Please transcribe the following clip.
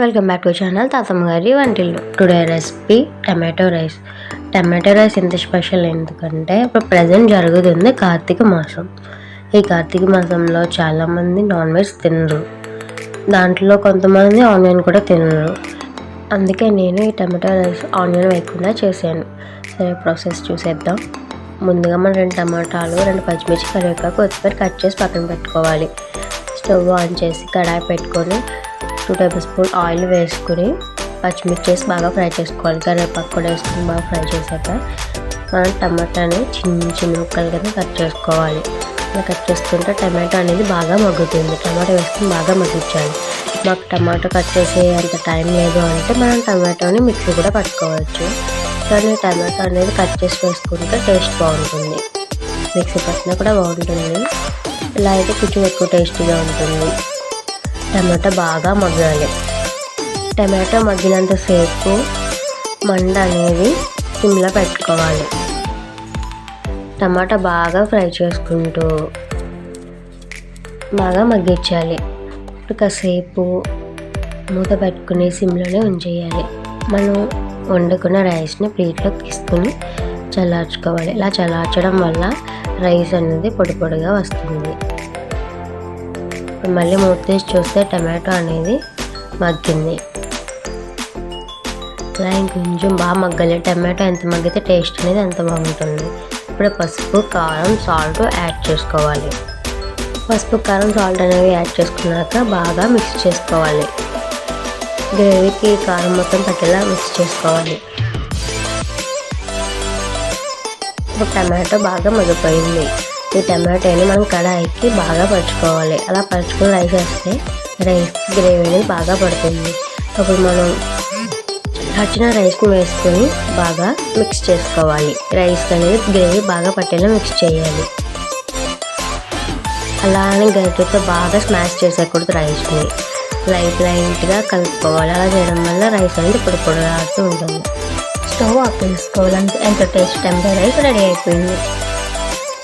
Welcome back to channel తాతమ్మ గారి వంటిల్లు today recipe tomato rice tomato rice ఎంత స్పెషల్ ఎందుకంటే ఇప్పుడు ప్రజెంట్ జరుగుతుంది కార్తీక మాసం. ఈ కార్తీక మాసంలో చాలామంది నాన్ వెజ్ తినరు. దాంట్లో కొంతమంది ఆనియన్ కూడా తినరు. అందుకే నేను ఈ టమాటో రైస్ ఆనియన్ వేయకుండా చేశాను. సరే ప్రాసెస్ చూసేద్దాం. ముందుగా మనం రెండు టమాటాలు రెండు పచ్చిమిర్చి కరివేపాకు కొత్తిమీర కట్ చేసి పక్కన పెట్టుకోవాలి. స్టవ్ ఆన్ చేసి కడాయి పెట్టుకొని టూ టేబుల్ స్పూన్ ఆయిల్ వేసుకుని పచ్చిమిర్చి వేసి బాగా ఫ్రై చేసుకోవాలి. కరివేపాకు కూడా వేసుకుని బాగా ఫ్రై చేశాక మనం టమాటాని చిన్న చిన్న ముక్కలు కింద కట్ చేసుకోవాలి. అలా కట్ చేసుకుంటే టమాటో అనేది బాగా మగ్గుతుంది. టమాటో వేసుకుని బాగా మగ్గించాలి. మాకు టమాటో కట్ చేసే అంత టైం లేదు అంటే మనం టమాటోని మిక్సీ కూడా పట్టుకోవచ్చు. కానీ టమాటో అనేది కట్ చేసి వేసుకుంటే టేస్ట్ బాగుంటుంది. మిక్సీ పట్టినా కూడా బాగుంటుంది. ఇలా అయితే కొంచెం ఎక్కువ టేస్టీగా ఉంటుంది. టమాటా బాగా మగ్గాలి. టమాటో మగ్గినంతసేపు మండ అనేది సిమ్లో పెట్టుకోవాలి. టమాటా బాగా ఫ్రై చేసుకుంటూ బాగా మగ్గించాలి. కాసేపు మూత పెట్టుకుని సిమ్లోనే ఉంచేయాలి. మనం వండుకున్న రైస్ని ప్లేట్లో తీసుకుని చల్లార్చుకోవాలి. ఇలా చల్లార్చడం వల్ల రైస్ అనేది పొడి పొడిగా వస్తుంది. మళ్ళీ మూత తీసి చూస్తే టమాటో అనేది మగ్గింది. అలా ఇంకొంచెం బాగా మగ్గాలి. టమాటో ఎంత మగ్గితే టేస్ట్ అనేది అంత బాగుంటుంది. ఇప్పుడు పసుపు కారం సాల్ట్ యాడ్ చేసుకోవాలి. పసుపు కారం సాల్ట్ అనేవి యాడ్ చేసుకున్నాక బాగా మిక్స్ చేసుకోవాలి. గ్రేవీకి కారం మొత్తం పట్టేలా మిక్స్ చేసుకోవాలి. ఇప్పుడు టమాటో బాగా మగ్గిపోయింది. ఈ టమాటోని మనం కడాయికి బాగా పరుచుకోవాలి. అలా పరుచుకుని రైస్ వేస్తే రైస్ గ్రేవీ అనేది బాగా పడుతుంది. అప్పుడు మనం నచ్చిన రైస్ని వేసుకొని బాగా మిక్స్ చేసుకోవాలి. రైస్ అనేది గ్రేవీ బాగా పట్టేలా మిక్స్ చేయాలి. అలా అని గరిటెతో బాగా స్మాష్ చేసేకూడదు రైస్ని లైట్ లైట్గా కలుపుకోవాలి. అలా చేయడం వల్ల రైస్ అనేది పొడి పొడిలాడుతూ ఉంటుంది. స్టవ్ ఆఫ్ చేసుకోవాలంటే ఎంత టేస్ట్ టెంపర్ రైస్ రెడీ అయిపోయింది.